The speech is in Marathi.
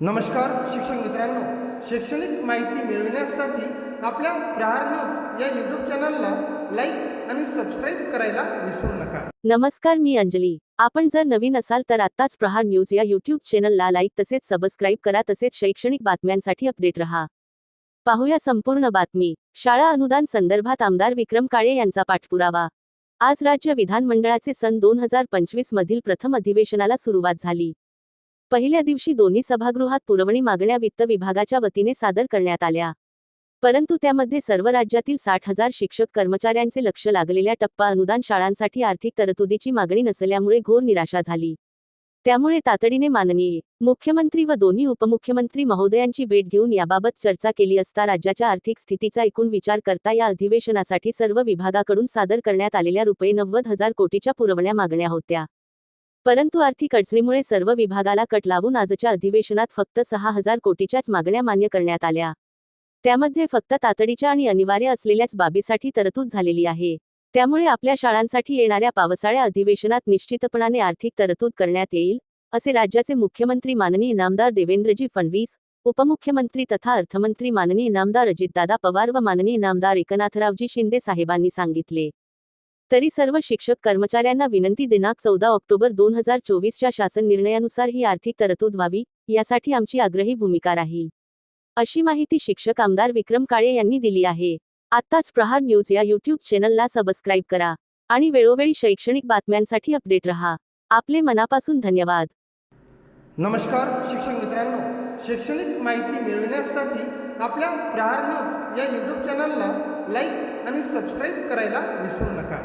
नमस्कार शिक्षक मित्रांनो. शैक्षणिक माहिती मिळविण्यासाठी आपल्या प्रहार न्यूज या यूट्यूब चॅनलला लाईक आणि सबस्क्राईब करायला विसरू नका. नमस्कार मी अंजली. आपण जर नवीन असाल तर आत्ताच प्रहार न्यूज या यूट्यूब चॅनलला लाईक तसेच सबस्क्राईब करा तसेच शैक्षणिक बातम्यांसाठी अपडेट रहा. पाहूया संपूर्ण बातमी. शाळा अनुदान संदर्भात आमदार विक्रम काळे यांचा पाठपुरावा. आज राज्य विधानमंडळाचे सन दोन हजार पंचवीस मधील प्रथम अधिवेशनाला सुरुवात झाली. पहिल्या दिवशी दोन्ही सभागृहात पुरवणी मागण्या वित्त विभागाच्या वतीने सादर करण्यात आल्या. परंतु त्यामध्ये सर्व राज्यातील साठ हजार शिक्षक कर्मचाऱ्यांचे लक्ष लागलेल्या टप्पा अनुदान शाळांसाठी आर्थिक तरतुदीची मागणी नसल्यामुळे घोर निराशा झाली. त्यामुळे तातडीने माननीय मुख्यमंत्री व दोन्ही उपमुख्यमंत्री महोदयांची भेट घेऊन याबाबत चर्चा केली असता राज्याच्या आर्थिक स्थितीचा एकूण विचार करता या अधिवेशनासाठी सर्व विभागाकडून सादर करण्यात आलेल्या रुपये नव्वद हजार कोटीच्या पुरवण्या मागण्या होत्या. परंतु आर्थिक अडचणीमुळे सर्व विभागाला कट लावून आजच्या अधिवेशनात फक्त सहा हजार कोटीच्याच मागण्या मान्य करण्यात आल्या. त्यामध्ये फक्त तातडीच्या आणि अनिवार्य असलेल्याच बाबीसाठी तरतूद झालेली आहे. त्यामुळे आपल्या शाळांसाठी येणाऱ्या पावसाळ्या अधिवेशनात निश्चितपणाने आर्थिक तरतूद करण्यात येईल असे राज्याचे मुख्यमंत्री माननीय इनामदार देवेंद्रजी फडणवीस उपमुख्यमंत्री तथा अर्थमंत्री माननीय इनामदार अजितदादा पवार व माननीय इनामदार एकनाथरावजी शिंदे साहेबांनी सांगितले. तरी सर्व शिक्षक कर्मचाऱ्यांना विनंती दिनांक चौदा ऑक्टोबर दोन हजार चोवीसच्या शासन निर्णयानुसार ही आर्थिक तरतूद व्हावी यासाठी आमची आग्रही भूमिका राहील. अशी माहिती शिक्षक आमदार विक्रम काळे यांनी दिली आहे. आत्ताच प्रहार न्यूज या यूट्यूब चॅनलला सबस्क्राईब करा आणि वेळोवेळी शैक्षणिक बातम्यांसाठी अपडेट रहा. आपले मनापासून धन्यवाद. नमस्कार शिक्षक मित्रांनो. शैक्षणिक माहिती मिळविण्यासाठी आपल्या प्रहार न्यूज या यूट्यूब चॅनलला लाईक आणि सबस्क्राईब करायला विसरू नका.